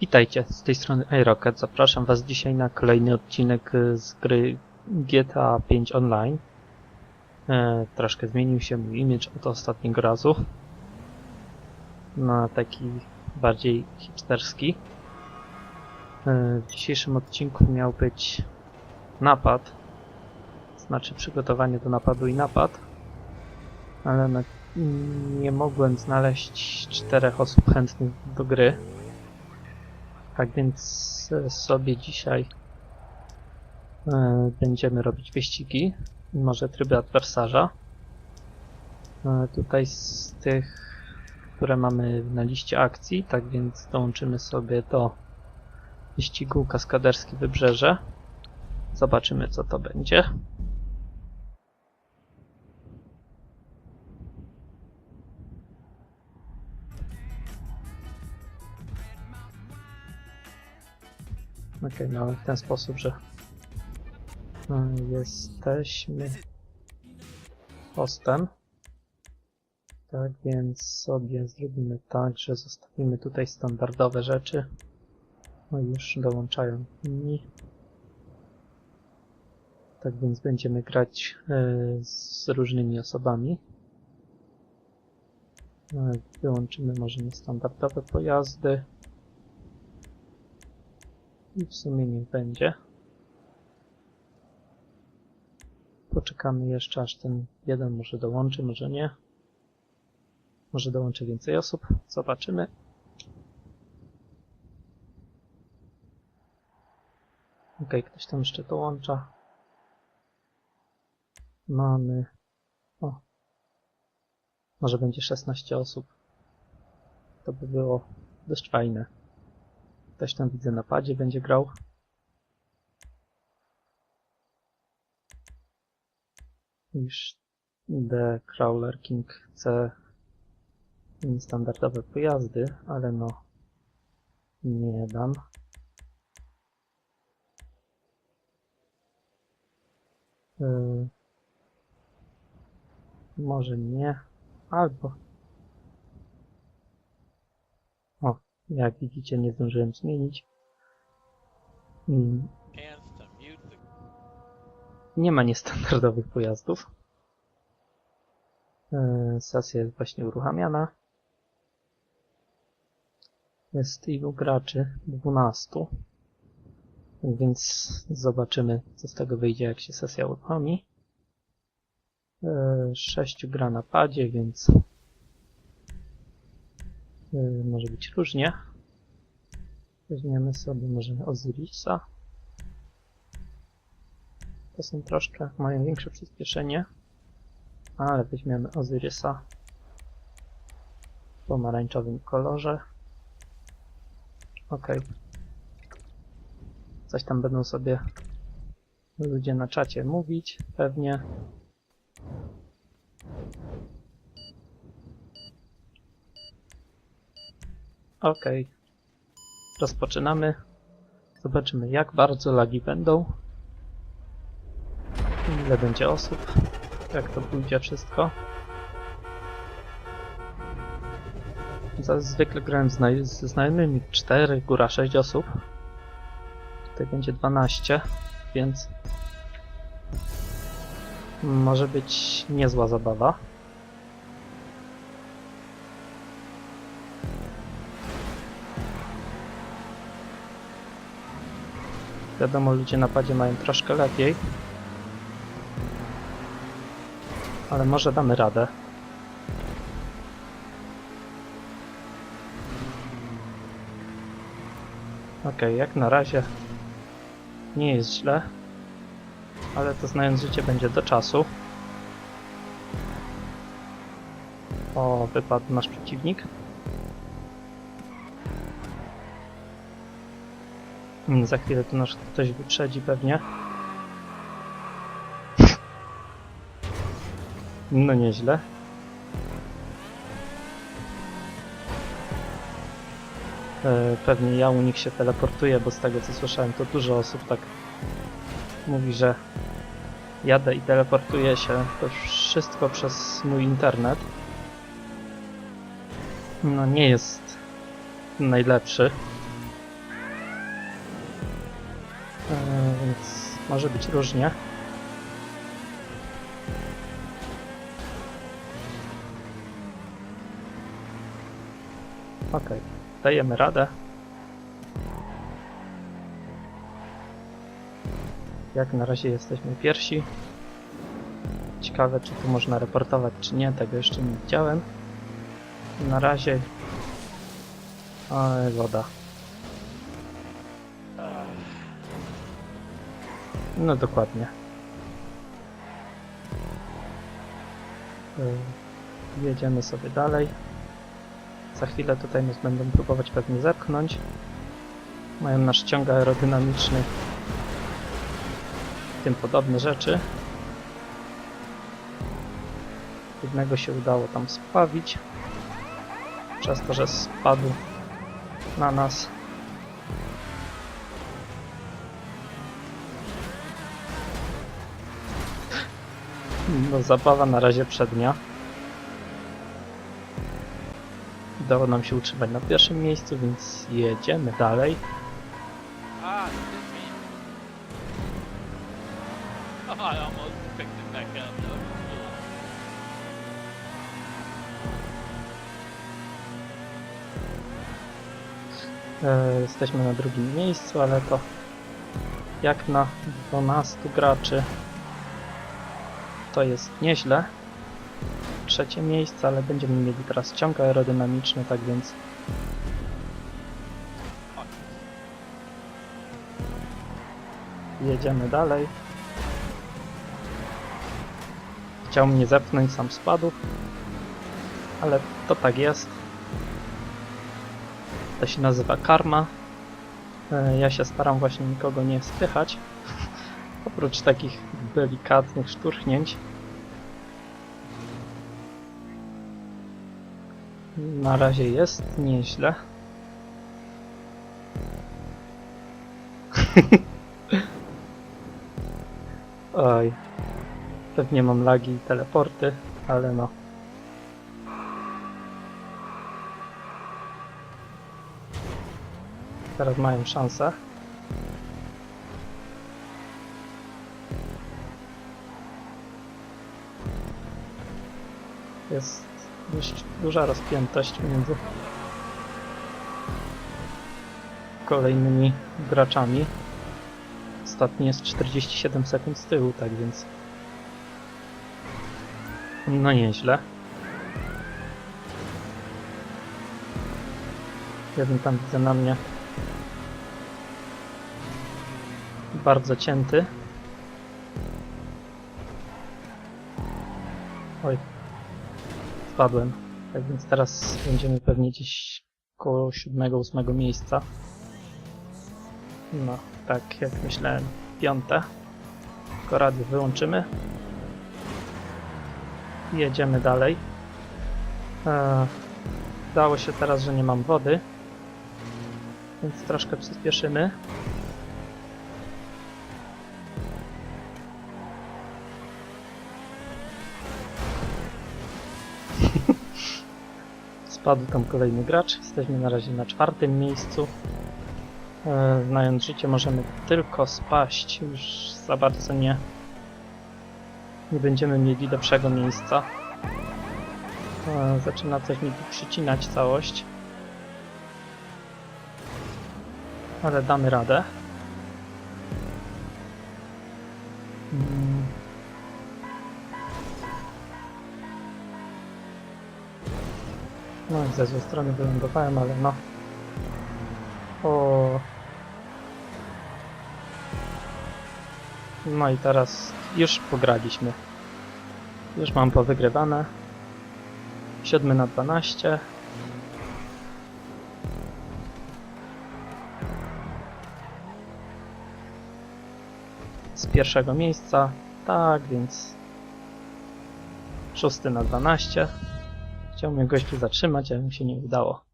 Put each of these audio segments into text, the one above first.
Witajcie, z tej strony iRocket. Zapraszam Was dzisiaj na kolejny odcinek y, z gry GTA 5 Online. E, troszkę zmienił się mój image od ostatniego razu na taki bardziej hipsterski. E, w dzisiejszym odcinku miał być napad, znaczy przygotowanie do napadu i napad, ale na, nie mogłem znaleźć czterech osób chętnych do gry. Tak więc e, sobie dzisiaj e, będziemy robić wyścigi, może tryby adwersarza. E, tutaj z tych, które mamy na liście akcji, tak więc dołączymy sobie do wyścigu kaskaderski Wybrzeże. Zobaczymy co to będzie. Okej, mamy w ten sposób, że e, jesteśmy hostem. Tak więc sobie zrobimy tak, że zostawimy tutaj standardowe rzeczy. No już dołączają inni. Tak więc będziemy grać e, z różnymi osobami. E, Wyłączymy może niestandardowe pojazdy. I w sumie niech będzie. Poczekamy jeszcze aż ten jeden może dołączy, może nie. Może dołączy więcej osób. Zobaczymy. Ok, ktoś tam jeszcze dołącza. Mamy... O. Może będzie 16 osób. To by było dość fajne. Ktoś tam widzę na padzie będzie grał. Iż The Crawler King chce standardowe pojazdy, ale no nie dam. Yy, może nie, albo o, jak widzicie, nie zdążyłem zmienić. Mm, Nie ma niestandardowych pojazdów. Yy, Sesja jest właśnie uruchamiana. Jest ilu graczy? 12. Tak Więc zobaczymy, co z tego wyjdzie, jak się sesja uruchomi. Yy, Sześciu gra na padzie, więc yy, może być różnie. Weźmiemy sobie może Osirisa. To są troszkę, mają większe przyspieszenie. Ale weźmiemy Ozyrysa w pomarańczowym kolorze. Ok. Coś tam będą sobie ludzie na czacie mówić, pewnie. Ok. Rozpoczynamy. Zobaczymy jak bardzo lagi będą. Ile będzie osób? Jak to pójdzie wszystko? Zwykle grałem z znaj- ze znajomymi 4, góra 6 osób. Tutaj będzie 12, więc może być niezła zabawa. Wiadomo, ludzie na padzie mają troszkę lepiej. Ale może damy radę. Okej, jak na razie nie jest źle, ale to znając życie będzie do czasu. O, wypadł nasz przeciwnik. Mm, Za chwilę tu nasz ktoś wyprzedzi pewnie. No nieźle. E, Pewnie ja u nich się teleportuję, bo z tego co słyszałem to dużo osób tak mówi, że jadę i teleportuję się. To wszystko przez mój internet. No nie jest najlepszy. Może być różnie. Okej, dajemy radę. Jak na razie jesteśmy pierwsi. Ciekawe, czy tu można reportować, czy nie, tego jeszcze nie widziałem. Na razie... Oj, woda. No dokładnie. Jedziemy sobie dalej. Za chwilę tutaj nas będą próbować pewnie zepchnąć. Mają nasz ciąg aerodynamiczny. Tym podobne rzeczy. Jednego się udało tam spawić. Przez to, że spadł na nas. No zabawa na razie przednia. Udało nam się utrzymać na pierwszym miejscu, więc jedziemy dalej. It's me. Oh, I almost picked it back up. That was cool. E, jesteśmy na drugim miejscu, ale to jak na 12 graczy to jest nieźle. Trzecie miejsce, ale będziemy mieli teraz ciąg aerodynamiczny, tak więc jedziemy dalej. Chciał mnie zepchnąć, sam spadł, ale to tak jest. To się nazywa karma. E, Ja się staram właśnie nikogo nie spychać. Oprócz takich delikatnych szturchnięć. Na razie jest nieźle. Oj. Pewnie mam lagi i teleporty, ale no. Teraz mają szansę. Jest dość duża rozpiętość między kolejnymi graczami. Ostatni jest 47 sekund z tyłu, tak więc no nieźle. Jeden tam widzę na mnie bardzo cięty. Spadłem. Tak więc teraz będziemy pewnie gdzieś koło 7-8 miejsca. No, tak jak myślałem, piąte. Tylko radio wyłączymy. Jedziemy dalej. Eee, Dało się teraz, że nie mam wody. Więc troszkę przyspieszymy. Spadł tam kolejny gracz. Jesteśmy na razie na czwartym miejscu. E, znając życie możemy tylko spaść. Już za bardzo nie, nie będziemy mieli lepszego miejsca. E, zaczyna coś mi tu przycinać całość. Ale damy radę. No i ze złej strony wylądowałem, ale no. O. No i teraz już pograliśmy. Już mam powygrywane. 7 na 12. Z pierwszego miejsca. Tak, więc 6 na 12. Chciał mnie gościu zatrzymać, ale mi się nie udało.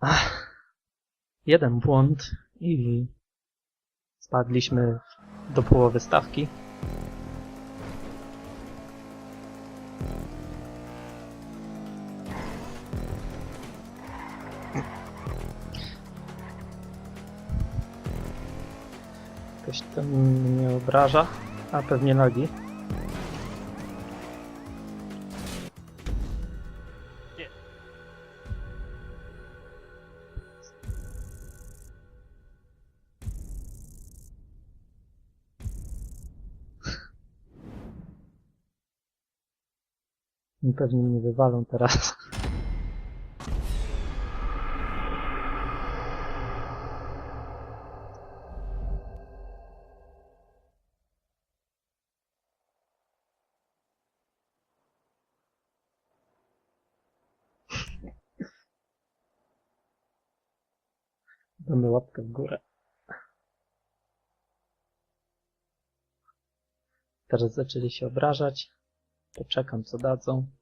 Ach, jeden błąd i spadliśmy do połowy stawki. Ten mnie obraża, a pewnie nogi. I Pewnie mnie wywalą teraz. Damy łapkę w górę. Teraz zaczęli się obrażać. Poczekam co dadzą.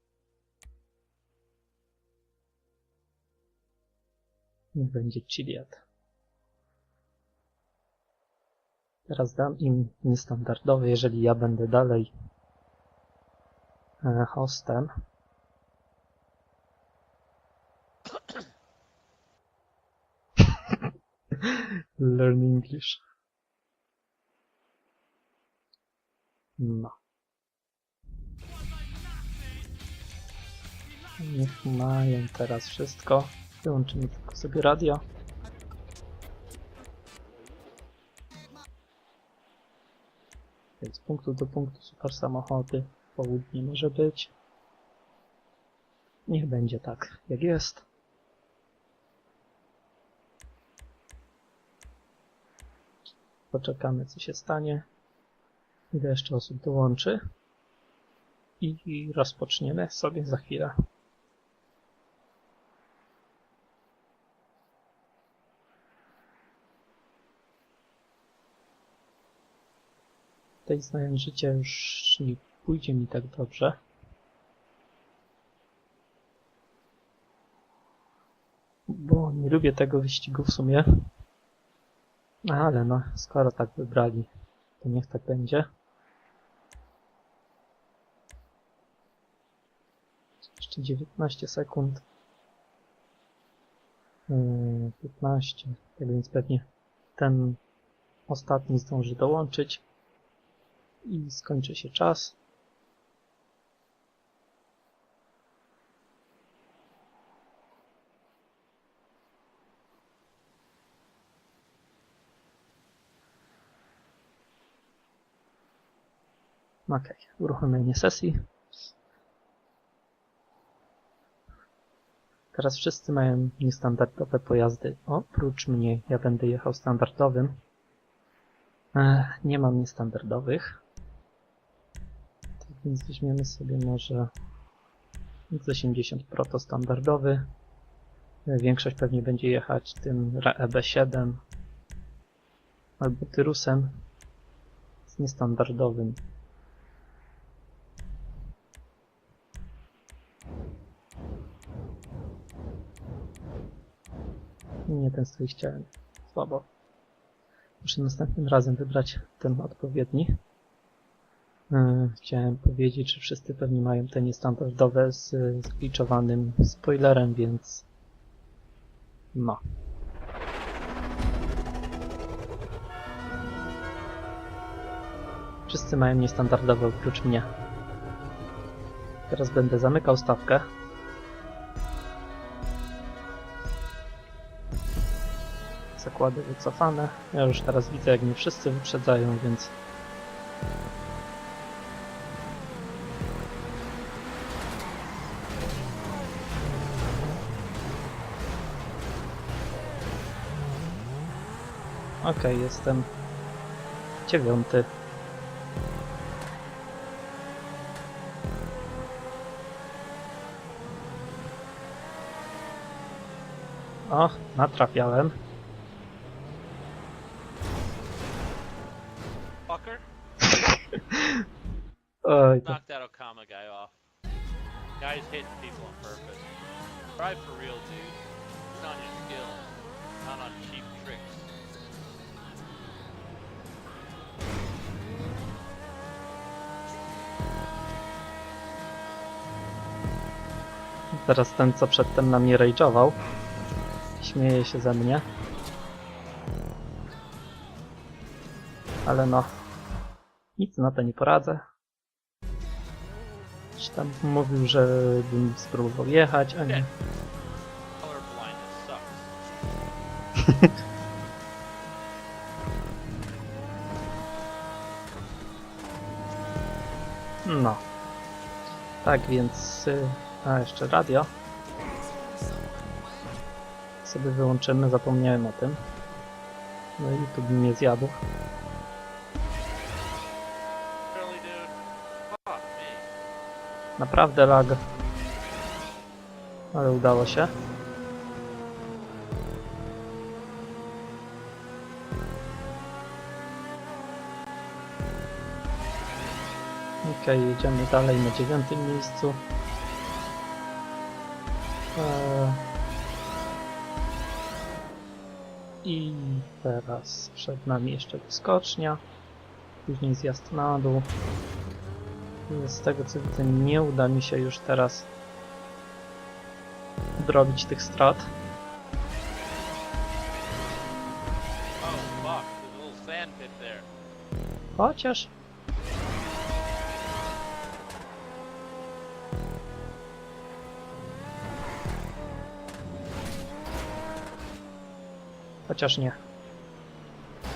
Niech będzie Chiliad. Teraz dam im niestandardowy, jeżeli ja będę dalej e, hostem. Learn English. No. Niech mają teraz wszystko. Wyłączymy tylko sobie radio. Z punktu do punktu super samochody. Południe może być. Niech będzie tak, jak jest. Poczekamy, co się stanie. Ile jeszcze osób dołączy. I rozpoczniemy sobie za chwilę. Tutaj znając życie już nie pójdzie mi tak dobrze. Bo nie lubię tego wyścigu w sumie. Ale no, skoro tak wybrali, to niech tak będzie. Jeszcze 19 sekund. Yy, 15. Tak więc pewnie ten ostatni zdąży dołączyć i skończy się czas. Ok, uruchomienie sesji. Teraz wszyscy mają niestandardowe pojazdy. Oprócz mnie, ja będę jechał standardowym. Ech, nie mam niestandardowych. Więc weźmiemy sobie może X80 Proto standardowy. Większość pewnie będzie jechać tym EB7 albo Tyrusem z niestandardowym. Nie ten strój chciałem. Słabo. Muszę następnym razem wybrać ten odpowiedni. Yy, Chciałem powiedzieć, że wszyscy pewnie mają te niestandardowe z zgliczowanym spoilerem, więc no. Wszyscy mają niestandardowe oprócz mnie. Teraz będę zamykał stawkę. Zakłady wycofane. Ja już teraz widzę, jak mnie wszyscy wyprzedzają, więc Okej, jestem dziewiąty. O, natrafiałem. Fucker. Oj, to that Okama guy off. Guy's hitting people on purpose. Drive for real, dude. Teraz ten, co przedtem na mnie rage'ował, śmieje się ze mnie. Ale no, nic na to nie poradzę. Czy tam mówił, że bym spróbował jechać, a nie. No. Tak więc. y, A jeszcze radio. Sobie wyłączymy, zapomniałem o tym. No i tu by mnie zjadł. Naprawdę lag. Ale udało się. Okej, jedziemy dalej na dziewiątym miejscu. Teraz przed nami jeszcze wyskocznia. Później zjazd na dół. Z tego co widzę, nie uda mi się już teraz odrobić tych strat. Chociaż. Chociaż nie.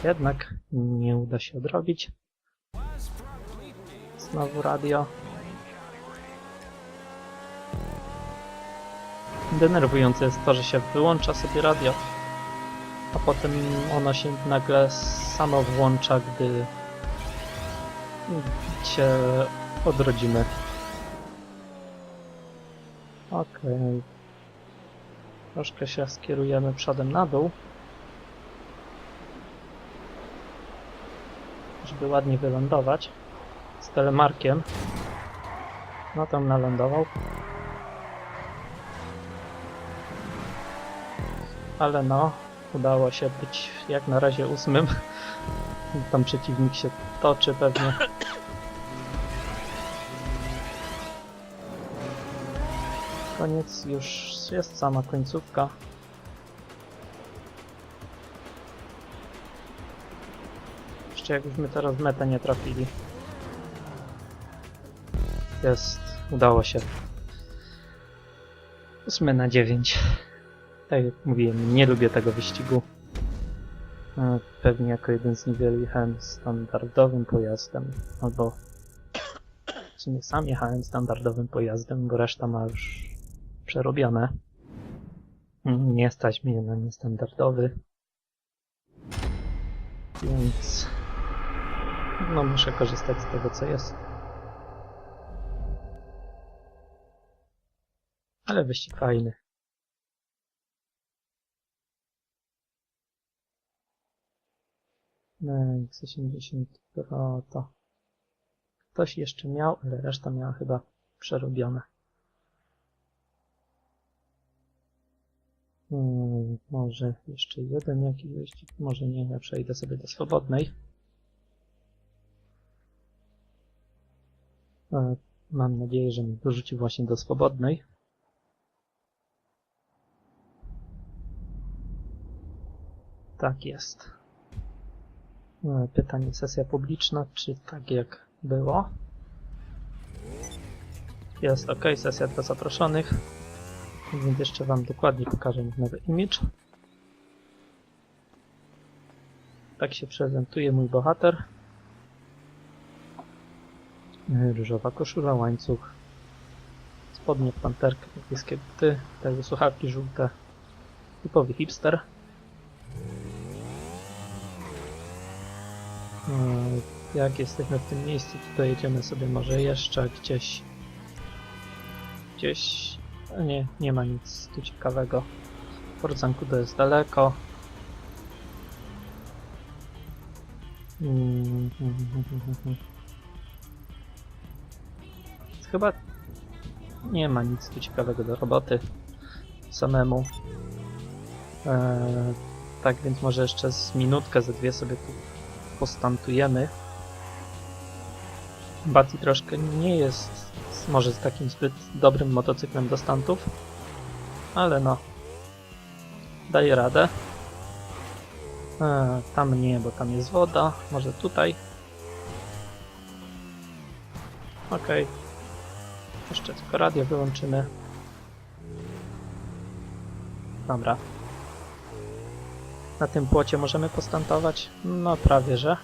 Jednak nie uda się odrobić. Znowu radio. Denerwujące jest to, że się wyłącza sobie radio, a potem ono się nagle samo włącza, gdy się odrodzimy. Okej. Troszkę się skierujemy przodem na dół. Żeby ładnie wylądować. Z telemarkiem. No tam nalądował. Ale no, udało się być jak na razie ósmym. Tam przeciwnik się toczy pewnie. Koniec już jest sama końcówka. Jeszcze jakbyśmy teraz w metę nie trafili. Jest, udało się. 8 na 9. Tak jak mówiłem, nie lubię tego wyścigu. E, Pewnie jako jeden z niewielu jechałem standardowym pojazdem, albo w sumie sam jechałem standardowym pojazdem, bo reszta ma już przerobione. Mm, Nie stać mnie na niestandardowy. Więc no muszę korzystać z tego co jest. Ale wyścig fajny. X80 Pro to ktoś jeszcze miał, ale reszta miała chyba przerobione. Hmm, może jeszcze jeden jakiś wyścig, może nie, ja przejdę sobie do swobodnej. Mam nadzieję, że mnie dorzuci właśnie do swobodnej. Tak jest. E, Pytanie, sesja publiczna, czy tak jak było? Jest ok, sesja dla zaproszonych. Więc jeszcze Wam dokładnie pokażę nowy image. Tak się prezentuje mój bohater. E, Różowa koszula, łańcuch. Spodnie w panterkę, niebieskie buty, te słuchawki żółte. Typowy hipster. E, Jak jesteśmy w tym miejscu, to dojedziemy sobie może jeszcze gdzieś. Gdzieś. Nie, nie ma nic tu ciekawego. Porcanku to jest daleko. Mm, Chyba nie ma nic tu ciekawego do roboty samemu. Eee, tak więc może jeszcze z minutkę, ze dwie sobie tu postantujemy. Bati troszkę nie jest może z takim zbyt dobrym motocyklem do stantów, ale no, daje radę. E, tam nie, bo tam jest woda. Może tutaj. Okej. Jeszcze tylko radio wyłączymy. Dobra. Na tym płocie możemy postantować? No prawie, że.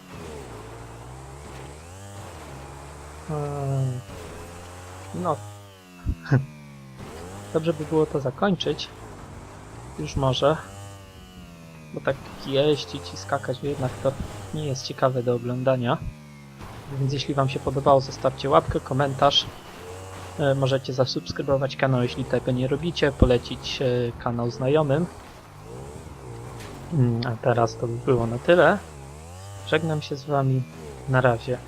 Eee, No. Dobrze by było to zakończyć. Już może. Bo tak jeździć i skakać jednak to nie jest ciekawe do oglądania. Więc jeśli Wam się podobało, zostawcie łapkę, komentarz. E, Możecie zasubskrybować kanał, jeśli tego nie robicie, polecić e, kanał znajomym. Mm, A teraz to by było na tyle. Żegnam się z Wami. Na razie.